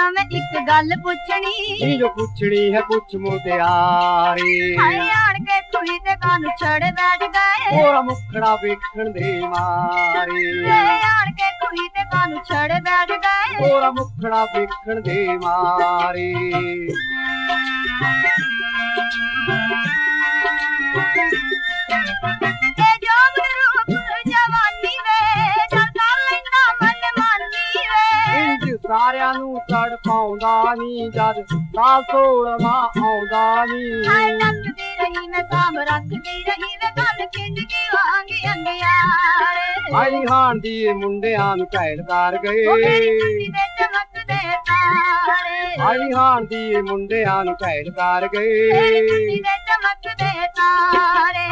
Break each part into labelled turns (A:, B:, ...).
A: ਚੰਨਾ ਮੈਂ ਚੰਨਾ ਮੈਂ ਇੱਕ ਗੱਲ ਪੁੱਛਣੀ
B: ਨੀ ਜੋ ਪੁੱਛਣੀ ਹੈ ਪੁੱਛ ਮੁਟਿਆਰੇ
A: ਹਾਏ ਆਣ ਕੇ ਕੁੜੀ ਤੇ ਕੰਨ ਛੜ ਬੈਠ ਗਏ
B: ਹੋਰਾ ਮੁਖੜਾ ਵੇਖਣ ਦੇ ਮਾਰੇ
A: ਵੇ ਆਣ ਕੇ ਕੁੜੀ ਤੇ ਕੰਨ ਛੜ ਬੈਠ ਗਏ
B: ਹੋਰਾ ਮੁਖੜਾ ਵੇਖਣ ਦੇ ਮਾਰੇ
A: ਇਹ ਜੋਬਨ
B: ਸਾਰਿਆਂ ਨੂੰ ਤੜ ਪਾਉਂਦਾ ਨੀ ਜਦ ਸਾਲ ਸੋਲਵਾ ਆਉਂਦਾ
A: ਹਾਏ
B: ਨੀ
A: ਨੱਚਦੀ ਰਹੀ ਮੈਂ ਸਾਮ ਰੱਖਦੀ ਰਹੀ ਵੇ ਗੱਲ ਖਿੰਡਦੀ ਵਾਂਗੀ ਅੰਗਿਆਰੇ।
B: ਆਈ ਹਾਣ ਦੀ ਮੁੰਡਿਆਂ ਨੂੰ ਘਾਇਲ ਕਰ
A: ਉਹ ਮੇਰੀ
B: ਗਏ
A: ਚੁੰਨੀ ਦੇ ਚਮਕਦੇ ਤਾਰੇ
B: ਮੁੰਡਿਆਂ ਨੂੰ
A: ਮੇਰੀ
B: ਗਏ।
A: ਚੁੰਨੀ ਦੇ ਚਮਕਦੇ ਤਾਰੇ।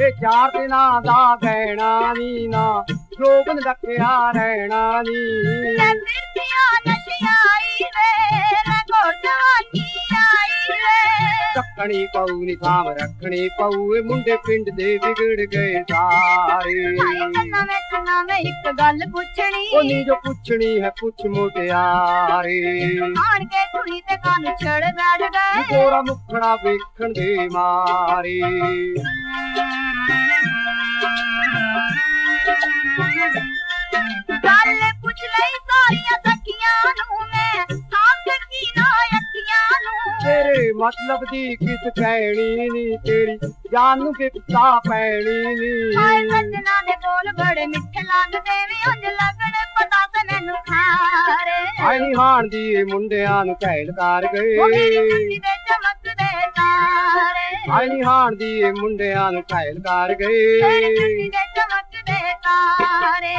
B: ਇਹ ਚਾਰ ਦਿਨਾਂ ਦਾ ਗਹਿਣਾ ਨੀ ਨਾ ਜੋਬਨ ਰੱਖਿਆ ਰਹਿਣਾ ਨੀ ਰੱਖਣੀ ਪਊ ਨੀ ਥਾਮ ਰੱਖਣੀ ਪਊ ਇਹ ਮੁੰਡੇ ਪਿੰਡ ਦੇ ਵਿਗੜ ਗਏ ਸਾਰੇ।
A: ਮੈਂ ਇੱਕ ਗੱਲ
B: ਉਹ
A: ਪੁੱਛਣੀ
B: ਨੀ ਜੋ ਪੁੱਛਣੀ ਹੈ ਪੁੱਛ ਮੁਟਿਆਰੇ।
A: ਆਣ ਕੇ ਕੁੜੀ ਤੇ ਕੰਨ ਛੜ ਬੈਠ ਗਏ।
B: ਮੁਖੜਾ ਵੇਖਣ ਦੇ ਮਾਰੇ।
A: ਗੱਲ ਪੁੱਛ ਲਈ ਸਾਰੀਆਂ ਸਖੀਆਂ ਨੂੰ ਮੈਂ ਸਾਂਭ ਸਕੀ ਨਾ ਅੱਖੀਆਂ ਨੂੰ।
B: ਤੇਰੇ ਮਤਲਬ ਦੀ ਕਿਸ ਕਹਿਣੀ ਨੀ ਤੇਰੀ ਜਾਨ ਨੂੰ ਵਿਪਤਾ ਪੈਣੀ
A: ਹਾਏ
B: ਨੀ
A: ਸੱਜਣਾ ਦੇ ਬੋਲ ਬੜੇ ਮਿੱਠੇ ਲੱਗਦੇ ਵੇ ਉਂਝ ਲੱਗਣ ਪਤਾ ਤੇ ਮੈਨੂੰ ਖਾਰੇ।
B: ਆਈ ਹਾਣ ਦੀ ਮੁੰਡਿਆਂ ਨੂੰ ਘਾਇਲ ਕਰ
A: ਉਹ ਮੇਰੀ
B: ਗਏ
A: ਚੁੰਨੀ ਦੇ ਚਮਕਦੇ ਤਾਰੇ।
B: ਆਈ ਹਾਣ ਦੀ ਮੁੰਡਿਆਂ ਨੂੰ ਘਾਇਲ ਕਰ ਗਏ।
A: ਚੁੰਨੀ ਦੇ ਚਮਕਦੇ ਤਾਰੇ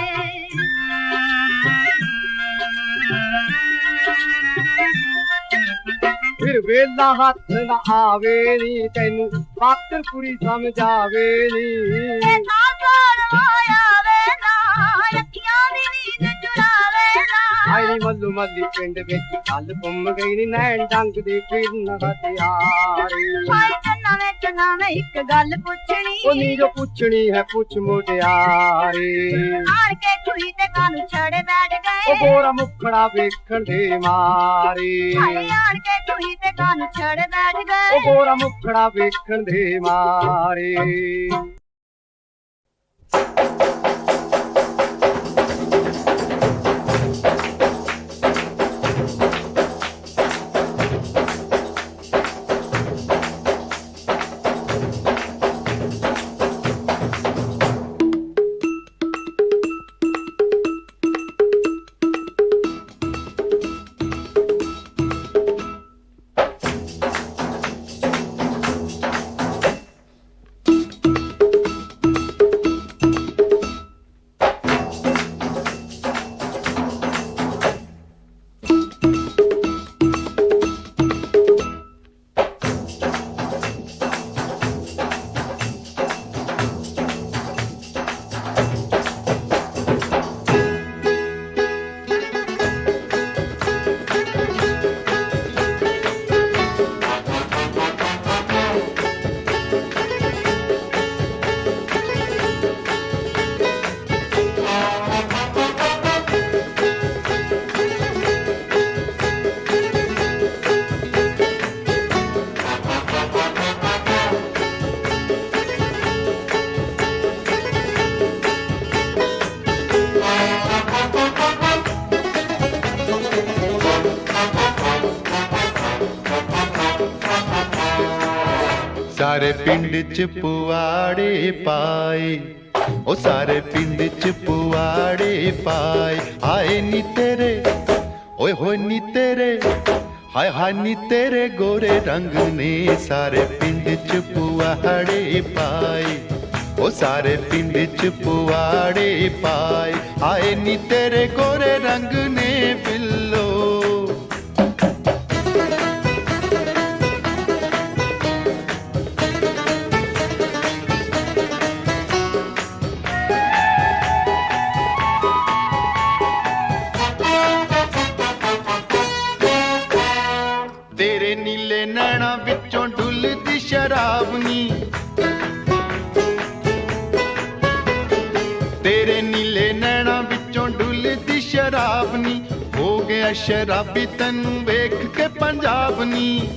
B: ਫਿਰ ਵੇਲਾ ਹੱਥ ਨਾ ਆਵੇ ਨੀ ਤੈਨੂੰ ਪਾਤਰ ਕੁੜੀ ਸਮਝਾਵੇ ਨੀ
A: ਇਹ ਸਾਸਰ ਹੋਇਆ ਵੇ ਨਾ ਅੱਖੀਆਂ ਦੀ ਨੀਂਦ ਚੁਰਾਵੇ ਨਾ
B: ਆਈ ਨੀ ਮੱਲੂ ਮੱਲੀ ਪਿੰਡ ਵਿੱਚ ਕੱਲ ਘੁੰਮ ਗਈ ਨੀ ਨੈਣ ਡੰਗ ਦੀ ਫਿਰਨ ਹਥਿਆਰੇ
A: ਹਾਏ ਚੰਨਾ ਮੈਂ ਚੰਨਾ ਮੈਂ ਇੱਕ ਗੱਲ
B: ਉਹ
A: ਪੁੱਛਣੀ
B: ਨੀ ਜੋ ਪੁੱਛਣੀ ਹੈ ਪੁੱਛ ਮੁਟਿਆਰੇ
A: ਆਣ ਕੇ ਕੁੜੀ ਤੇ ਕੰਨ ਛੜੇ ਬੈਠ
B: ਉਹ
A: ਗਏ
B: ਗੋਰਾ ਮੁਖੜਾ ਵੇਖਣ ਦੇ ਮਾਰੇ
A: ਹਾਏ ਆਣ ਕੇ ਕੁੜੀ ਤੇ ਕੰਨ ਛੜੇ ਬੈਠ
B: ਉਹ
A: ਗਏ
B: ਗੋਰਾ ਮੁਖੜਾ ਵੇਖਣ ਦੇ ਮਾਰੇ
C: ਪਿੰਡ ਚ ਪੁਆੜੇ ਪਾਏ। ਉਹ ਸਾਰੇ ਪਿੰਡ ਚ ਪੁਆੜੇ ਪਾਏ। ਆਏ ਨੀ ਤੇਰੇ, ਓਏ ਹੋਏ ਨੀ ਤੇਰੇ। ਹਾਏ ਹਾਏ ਨੀ ਤੇਰੇ ਗੋਰੇ ਰੰਗ ਨੇ ਸਾਰੇ ਪਿੰਡ ਚ ਪੁਆੜੇ ਪਾਏ। ਉਹ ਸਾਰੇ ਪਿੰਡ ਚ ਪੁਆੜੇ ਪਾਏ। ਆਏ ਨੀ ਤੇਰੇ ਗੋਰੇ ਰੰਗ ਨੇ ਹੋ ਸ਼ਰਾਬੀ ਤੈਨੂੰ ਵੇਖ ਕੇ ਪੰਜਾਬ ਨੀ।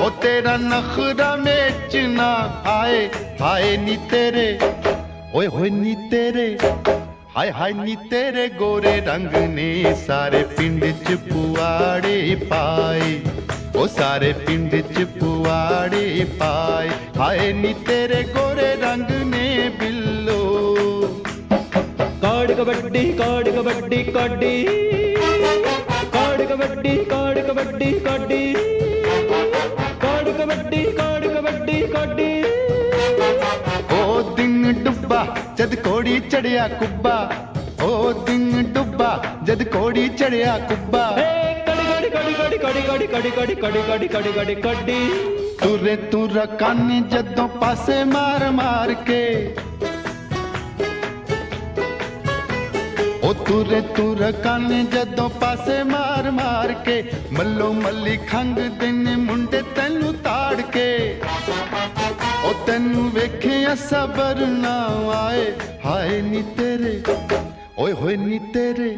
C: ਉਹ ਤੇਰਾ ਨਖਰਾ ਮੇਚ ਨਾ ਆਏ ਹਾਏ ਨੀ ਤੇਰੇ, ਓਏ ਹੋਏ ਨੀ ਤੇਰੇ, ਹਾਏ ਹਾਏ ਨੀ ਤੇਰੇ ਗੋਰੇ ਰੰਗ ਨੇ ਸਾਰੇ ਪਿੰਡ ਚ ਪੁਆੜੇ ਪਾਏ। ਉਹ ਸਾਰੇ ਪਿੰਡ ਚ ਪੁਆੜੇ ਪਾਏ, ਹਾਏ ਨੀ ਤੇਰੇ ਗੋਰੇ ਰੰਗ ਨੇ ਬਿੱਲੋ।
D: ਕਾੜ ਕਬੱਡੀ ਕਾੜ ਕਬੱਡੀ ਕਾਡੀ
C: காடு கபட்டி காடு கபட்டி காட்டி காடு கபட்டி காடு கபட்டி காட்டி ஓ
D: திங்கு டுப்பா ஜது கோடி செடியா குப்பா ஓ திங்கு டுப்பா ஜது கோடி செடியா குப்பா
C: ਤੁਰੇ ਤੁਰਾ ਕੰਨ ਜਦੋਂ ਪਾਸੇ ਮਾਰ ਮਾਰ ਕੇ ਤੁਰੇ ਤੁਰ ਕੰਨ ਜਦੋਂ ਪਾਸੇ ਮਾਰ ਮਾਰ ਕੇ ਮੱਲੋ ਮੱਲੀ ਖੰਗਦੇ ਨੇ ਮੁੰਡੇ ਤੈਨੂੰ ਤਾੜ ਕੇ। ਉਹ ਤੈਨੂੰ ਵੇਖਿਆ ਸਬਰ ਨਾ ਆਏ। ਹਾਏ ਨੀ ਤੇਰੇ, ਓਏ ਹੋਏ ਨੀ ਤੇਰੇ।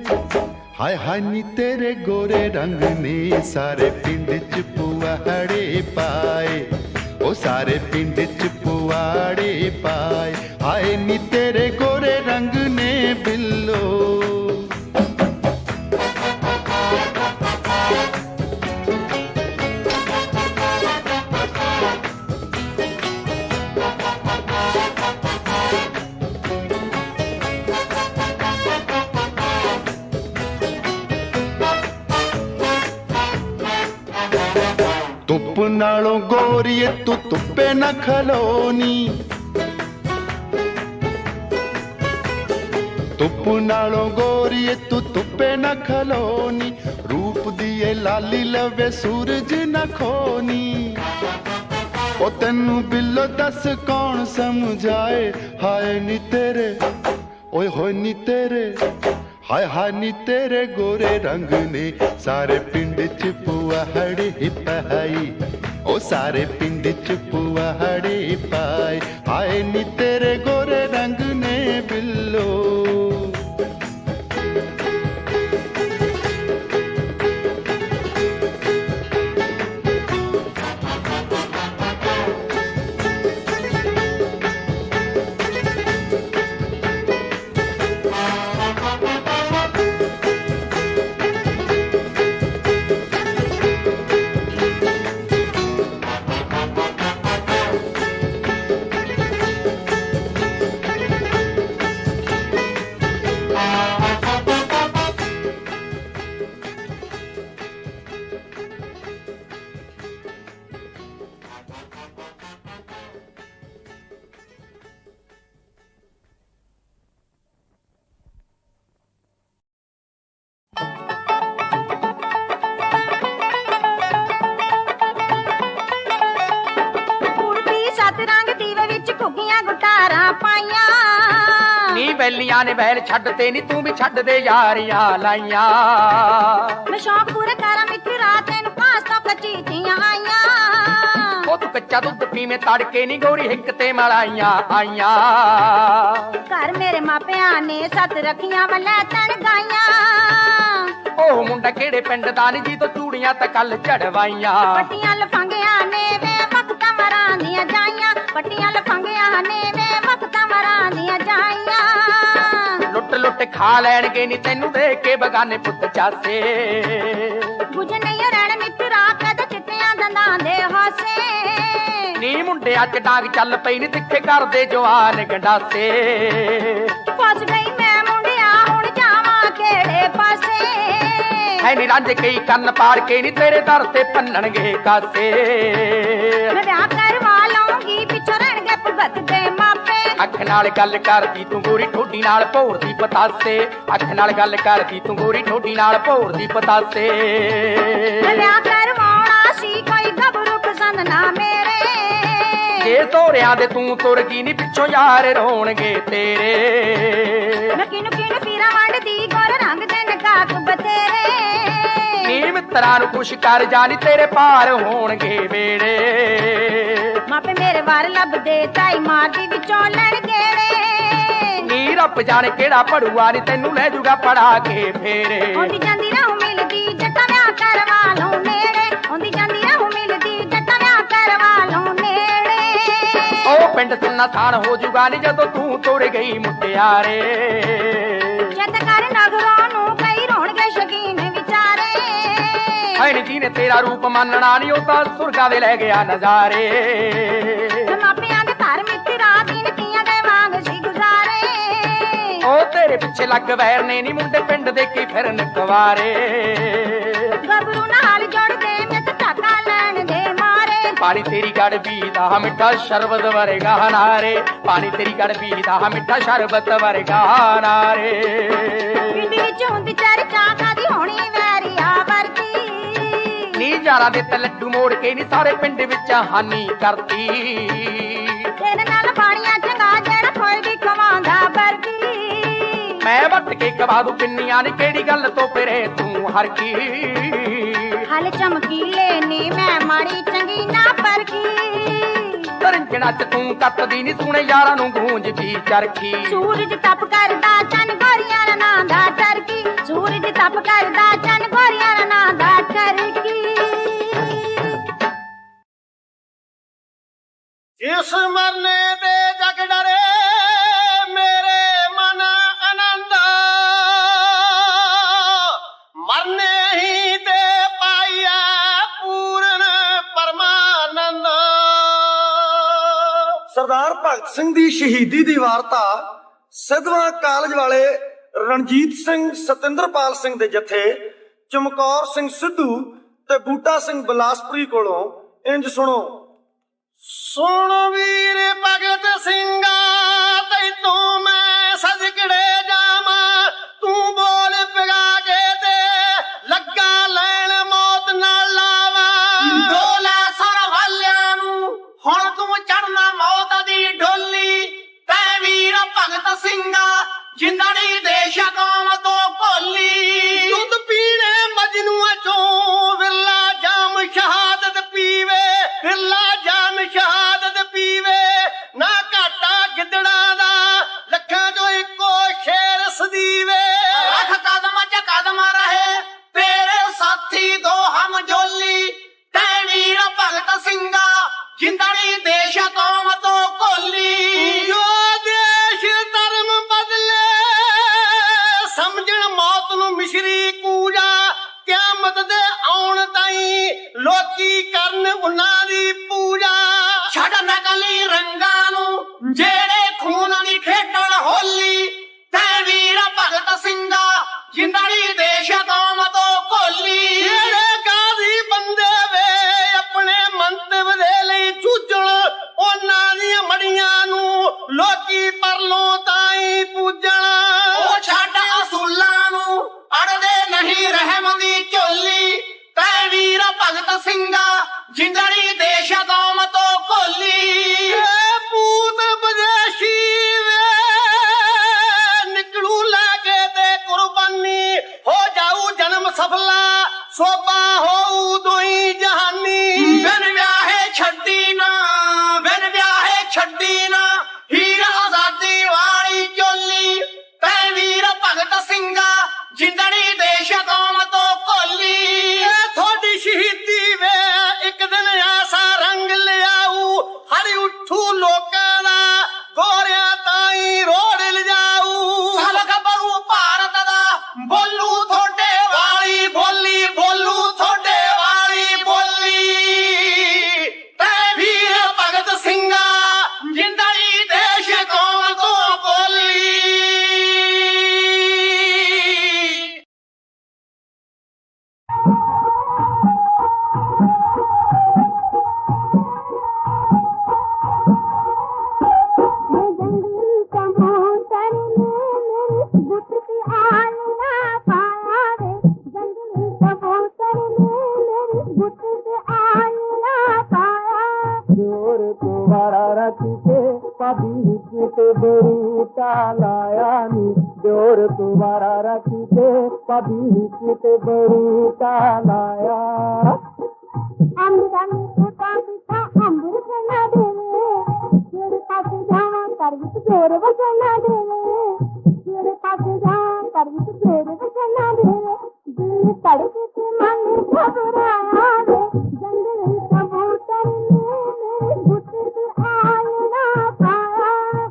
C: ਹਾਏ ਹਾਏ ਨੀ ਤੇਰੇ ਗੋਰੇ ਰੰਗ ਨੇ ਸਾਰੇ ਪਿੰਡ ਚ ਪੁਆੜੇ ਪਾਏ। ਉਹ ਸਾਰੇ ਪਿੰਡ ਚ ਪੁਆੜੇ ਪਾਏ। ਹਾਏ ਨੀ ਤੇਰੇ ਗੋਰੇ ਰੰਗ ਨੇ ਨਾਲੋਂ ਗੋਰੀਏ ਤੂੰ ਧੁੱਪੇ ਨਾ ਖਲੋਨੀ। ਧੁੱਪ ਨਾਲੋਂ ਗੋਰੀਏ ਤੂੰ ਧੁੱਪੇ ਨਾ ਖਲੋਨੀ। ਰੂਪ ਦੀ ਏ ਲਾਲੀ ਲਵੇ, ਸੂਰਜ ਨਾ ਖੋਨੀ। ਉਹ ਤੈਨੂੰ ਬਿੱਲੋ ਦੱਸ ਕੌਣ ਸਮਝਾਏ? ਹਾਏ ਨੀ ਤੇਰੇ, ਓਏ ਹੋਏ ਨੀ ਤੇਰੇ। ਹਾਏ ਹਾਏ ਨੀ ਤੇਰੇ ਗੋਰੇ ਰੰਗ ਨੇ। ਸਾਰੇ ਪਿੰਡ ਚ ਪੁਆੜੇ ਪਾਈ ਉਹ सारे पिंड च पुआड़े
E: पाए आए नी तेरे गोरे रंग ने बिल्लो
F: ਨੀ ਬੈਲੀਆਂ ਨੇ ਬੈਲ ਛੱਡ ਤੇ ਨੀ ਤੂੰ ਵੀ ਛੱਡ ਦੇ ਯਾਰੀਆਂ ਲਾਈਆਂ।
E: ਮੈਂ ਸ਼ੌਕ ਪੂਰੇ ਕਰਾਂ ਮਿੱਠੀ ਰਾਤ ਨੂੰ ਪਾਸ ਤੋਂ ਕਚੀਚੀਆਂ ਆਈਆਂ।
F: ਉਹ ਤੂੰ ਕੱਚਾ ਦੁੱਧ ਪੀਵੇਂ ਤੜਕੇ ਨੀ ਗੋਰੀ ਹਿੱਕ ਤੇ ਮਲਾਈਆਂ ਆਈਆਂ।
E: ਘਰ ਮੇਰੇ ਮਾਪਿਆਂ ਨੇ ਸੱਤ ਰੱਖੀਆਂ ਵਲੇ ਤਣ ਗਾਈਆਂ।
F: ਉਹ ਮੁੰਡਾ ਕਿਹੜੇ ਪਿੰਡ ਦਾ ਨੀ ਜੀ ਤੋਂ ਚੂੜੀਆਂ ਤਾਂ ਕੱਲ ਚੜਵਾਈਆਂ।
E: ਪੱਟੀਆਂ ਲਫੰਗਿਆਂ ਨੇ ਵੇ ਵਕਤਾਂ ਮਰਾਂ ਦੀਆਂ ਜਾਈਆਂ ਪੱਟੀਆਂ ਲਫੰਗਿਆਂ ਨੇ ਵੇ ਵਕਤਾਂ ਮਰਾਂ ਦੀਆਂ ਜਾਈਆਂ।
F: ਲੁੱਟ ਖਾ ਲੈਣਗੇ ਨੀ ਤੈਨੂੰ ਦੇਖ ਕੇ ਬਗਾਨੇ ਪੁੱਤ ਚਾਸੇ।
E: ਬੁਝ ਨਹੀਂ ਰਹਿਣ ਮਿੱਤਰਾ ਕਦ ਚਿੱਟਿਆਂ ਦੰਦਾਂ ਦੇ ਹਾਸੇ।
F: ਨੀ ਮੁੰਡਿਆਂ ਚ ਡਾਂਗ ਚੱਲ ਪਈ ਨੀ ਤਿੱਖੇ ਕਰਦੇ ਜਵਾਨ ਗੰਡਾਸੇ।
E: ਫਸ ਗਈ ਮੈਂ ਮੁੰਡਿਆ ਹੁਣ ਜਾਵਾਂ ਕਿਹੜੇ ਪਾਸੇ?
F: ਹੈ ਨੀ ਰੰਜ ਕਈ ਕੰਨ ਪਾੜ ਕੇ ਨੀ ਤੇਰੇ ਦਰ ਤੇ ਪੰਨਣਗੇ ਕਾਸੇ।
E: ਮੈਂ
F: ਨਾਲ ਗੱਲ ਕਰਦੀ ਤੂੰ ਗੋਰੀ ਠੋਡੀ ਨਾਲ ਭੌਰਦੀ ਪਤਾਸੇ। ਅੱਖ ਨਾਲ ਗੱਲ ਕਰਦੀ ਤੂੰ ਗੋਰੀ ਠੋਡੀ ਨਾਲ ਭੌਰਦੀ ਪਤਾਸੇ।
E: ਵਿਆਹ ਕਰਵਾਉਣਾ ਸੀ ਕੋਈ ਗੱਭਰੂ ਪਸੰਦ ਨਾ ਮੇਰੇ।
F: ਜੇ ਤੋਰਿਆਂ ਦੇ ਤੂੰ ਤੁਰ ਗਈ ਨੀ ਪਿੱਛੋਂ ਯਾਰ ਰੋਣਗੇ ਤੇਰੇ।
E: ਮੈਂ ਕਿਨੂੰ ਕਿਨੂੰ ਪੀਰਾ ਵੰਡਦੀ ਗੋਰ ਰੰਗ ਦੇ ਨਕਾਕ ਬਤੇਰੇ
F: ਮਿੱਤਰਾਂ ਨੂੰ ਖੁਸ਼ ਕਰ ਜਾਨੀ ਤੇਰੇ ਪਾਰ ਹੋਣਗੇ ਵੇੜੇ
E: ਮਾਪੇ ਮੇਰੇ ਵਾਰ ਲੱਭਦੇ ਤਾਈ ਮਾਰਦੀ ਵਿੱਚੋਂ ਲੜ ਗੇੜੇ।
F: ਨੀ ਰੱਬ ਜਾਣੇ ਕਿਹੜਾ ਪੜੂਆ ਨੀ ਤੈਨੂੰ ਲੈ ਜੂਗਾ ਪੜਾ ਕੇ ਫੇਰੇ
E: ਹੁੰਦੀ ਜਾਂਦੀ ਰਹੂ ਮਿਲਦੀ ਜੱਟਾਂ ਵਿਆਹ ਕਰਵਾ ਲਉ ਨੇੜੇ। ਹੁੰਦੀ ਜਾਂਦੀ ਰਹੂ ਮਿਲਦੀ ਜੱਟਾਂ ਵਿਆਹ ਕਰਵਾ ਲਉ ਨੇੜੇ।
F: ਉਹ ਪਿੰਡ ਸੁਣਨਾ ਥਾਣ ਹੋ ਜੂਗਾ ਨੀ ਜਦੋਂ ਤੂੰ ਤੁਰ ਗਈ ਮੁੱਟਿਆਰੇ।
E: ਜਦ ਕਰ ਨਗਰੋਂ ਨੂੰ ਕਈ ਰੋਣਗੇ ਵਿਚਾਰੇ
F: ਹੈਣ ਜੀ ਨੇ ਤੇਰਾ ਰੂਪ ਮੰਨਣਾ ਨੀ ਉਹ ਤਾਂ ਸੁਰਗਾ ਦੇ ਲੈ ਗਿਆ ਨਜ਼ਾਰੇ।
E: ਮਾਪਿਆਂ ਦੇ ਘਰ ਮਿੱਤਰਾ ਦਿਨ ਕੀਆਂ ਦੇ ਵਾਂਗ ਸੀ ਗੁਜ਼ਾਰੇ।
F: ਉਹ ਤੇਰੇ ਪਿੱਛੇ ਲੱਗ ਵੈਰ ਨੇ ਨੀ ਮੁੰਡੇ ਪਿੰਡ ਦੇ ਕੀ ਫਿਰਨ ਕੁਵਾਰੇ
E: ਗੱਭਰੂ ਨਾਲ ਜੋੜਦੇ ਮਿੱਤ ਟਾਕਾ ਲੈਣ ਦੇ ਮਾਰੇ।
F: ਪਾਣੀ ਤੇਰੀ ਗੜ ਵੀ ਦਾ ਮਿੱਠਾ ਸ਼ਰਬਤ ਵਰਗਾ ਨਾਰੇ। ਪਾਣੀ ਤੇਰੀ ਗੜ ਵੀ ਦਾ ਮਿੱਠਾ ਸ਼ਰਬਤ ਵਰਗਾ ਨਾਰੇ।
E: ਪਿੰਡ ਵਿੱਚ ਹੁੰਦੀ ਚਰਚਾ ਕਾਦੀ ਹੋਣੀ
F: ਨੀ ਯਾਰਾਂ ਦੇ ਤੇ ਲੱਡੂ ਮੋੜ ਕੇ ਨੀ ਸਾਰੇ ਪਿੰਡ ਵਿੱਚ ਹਾਨੀ ਕਰਤੀ।
E: ਤੇਰੇ ਨਾਲ ਬਾਣੀਆਂ ਚੰਗਾ ਜਿਹੜਾ ਕੋਈ ਵੀ ਖਵਾਉਂਦਾ ਵਰਦੀ
F: ਮੈਂ ਵੱਟ ਕੇ ਕਵਾ ਦੂ ਪਿੰਨੀਆਂ ਨੀ ਕਿਹੜੀ ਗੱਲ ਤੋਂ ਫਿਰੇ ਤੂੰ ਹਰ ਕੀ?
E: ਹਲ ਚਮਕੀਲੇ ਨੀ ਮੈਂ ਮਾੜੀ ਚੰਗੀ ਨਾ ਪਰਖੀ।
F: ਤਰੰਜਣਾ ਚ ਤੂੰ ਕੱਤਦੀ ਨੀ ਸੁਣੇ ਯਾਰਾਂ ਨੂੰ ਗੂੰਜਦੀ ਚਰਖੀ।
E: ਸੂਰਜ ਤਪ ਕਰਦਾ ਚੰਨ ਗੋਰੀਆਂ ਦਾ ਨਾਂ ਦਾ ਚਰਕੀ ਸੂਰਜ ਤਪ ਕਰਦਾ ਚੰਨ ਗੋਰੀਆਂ ਦਾ ਨਾਂ ਦਾ ਚਰਕੀ
G: ਜਿਸ ਮਰਨੇ ਤੇ ਜਗ ਡਰੇ ਮੇਰੇ ਮਨ ਆਨੰਦ। ਮਰਨੇ ਹੀ ਤੇ ਪਾਈਆ ਪੂਰਨ ਪਰਮਾਨੰਦ।
H: ਸਰਦਾਰ ਭਗਤ ਸਿੰਘ ਦੀ ਸ਼ਹੀਦੀ ਦੀ ਵਾਰਤਾ ਸਿੱਧਵਾਂ ਕਾਲਜ ਵਾਲੇ ਰਣਜੀਤ ਸਿੰਘ ਸਤਿੰਦਰਪਾਲ ਸਿੰਘ ਦੇ ਜਥੇ ਚਮਕੌਰ ਸਿੰਘ ਸਿੱਧੂ ਤੇ ਬੂਟਾ ਸਿੰਘ ਬਲਾਸਪੁਰੀ ਕੋਲੋਂ ਇੰਜ ਸੁਣੋ।
G: ਸੁਣ ਵੀ ਤੇ
I: ਭਾਬੀ ਵਿੱਚ ਤੇ ਬਰੂਟਾ ਲਾਇਆ
J: ਅੰਬਰਾਂ ਨੂੰ ਟੂਟਾ ਬਿਠਾ ਅੰਬਰ ਚਨਾ ਦੇਵੇ ਜਿਹੜੇ ਪਾਸੇ ਜਾਵਾਂ ਕਰ ਵਿੱਚ ਜੋਰ ਵਜਣਾ ਦੇਵੇ ਜਿਹੜੇ ਪਾਸੇ ਜਾਵਾਂ ਕਰ ਵਿੱਚ ਜੋਰ ਵਜਣਾ ਦੇਵੇ ਦਿਲ ਧੜਕੇ ਤੇ ਮਨ ਘਬਰਾਇਆ ਵੇ ਜੰਗਲ ਕਬੂਤਰ ਨੇ ਮੇਰੇ ਗੁੱਟ ਤੇ ਆਇਨਾ ਪਾਇਆ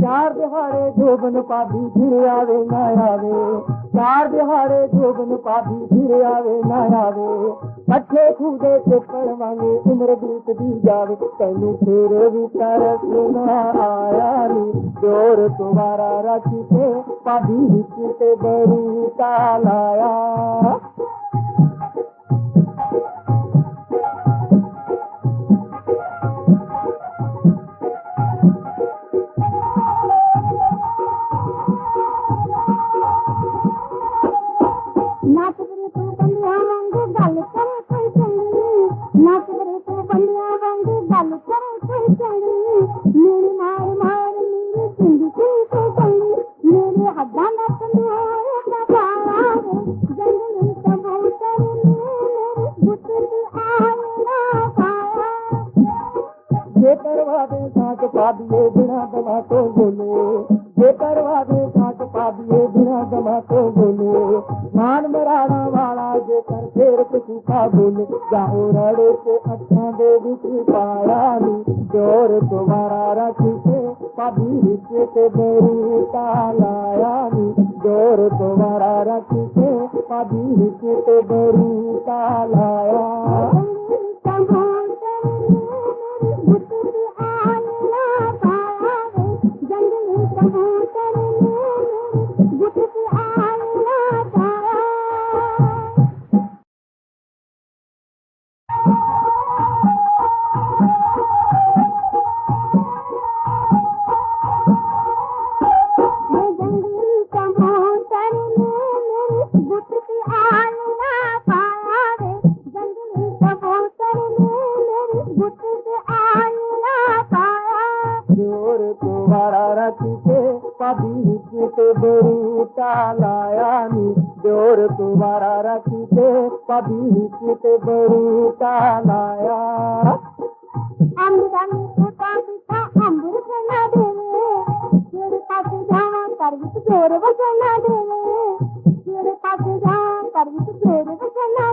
I: ਚਾਰ ਦਿਹਾੜੇ ਜੋਬਨ ਪਾਬੀ ਫਿਰ ਆਵੇ ਨਾ ਆਵੇ। ਚਾਰ ਦਿਹਾੜੇ ਜੋਬਨ ਪਾਬੀ ਫਿਰ ਆਵੇ, ਨਾ ਆਵੇ। ਪੱਠੇ ਖੂਦੇ ਤੇ ਪਰਵਾਂਗੇ ਉਮਰ ਬੀਤਦੀ ਜਾਵੇ। ਤੈਨੂੰ ਫੇਰ ਵੀ ਤਰਸ ਨਾ ਆਇਆ ਨੀ। ਜੋਰ ਤੁਮਾਰਾ ਰੱਖੀ ਤੇ ਪਾਬੀ ਵਿੱਚ ਤੇ ਬਰੂ ਲਾਇਆ बारा रखी बालाया ज़र तोबारा रखी विच ਤੁਮਾਰਾ ਰੱਖੀ ਤੇ ਪਾਬੀ ਵਿੱਚ ਤੇ ਬਰੂਟਾ ਲਾਇਆ
J: ਅੰਬਰਾਂ ਨੂੰ ਟੂਟਾ ਬਿਠਾ ਅੰਬਰ ਚਨਾ ਦੇਵੇ। ਜਿਹੜੇ ਪਾਸੇ ਜਾਵਾਂ ਕਰ ਵਿੱਚ ਜੋਰ ਵਜਣਾ ਦੇਵੇ। ਜਿਹੜੇ ਪਾਸੇ ਜਾਵਾਂ ਕਰ ਵਿੱਚ ਜੋਰ ਵਜਣਾ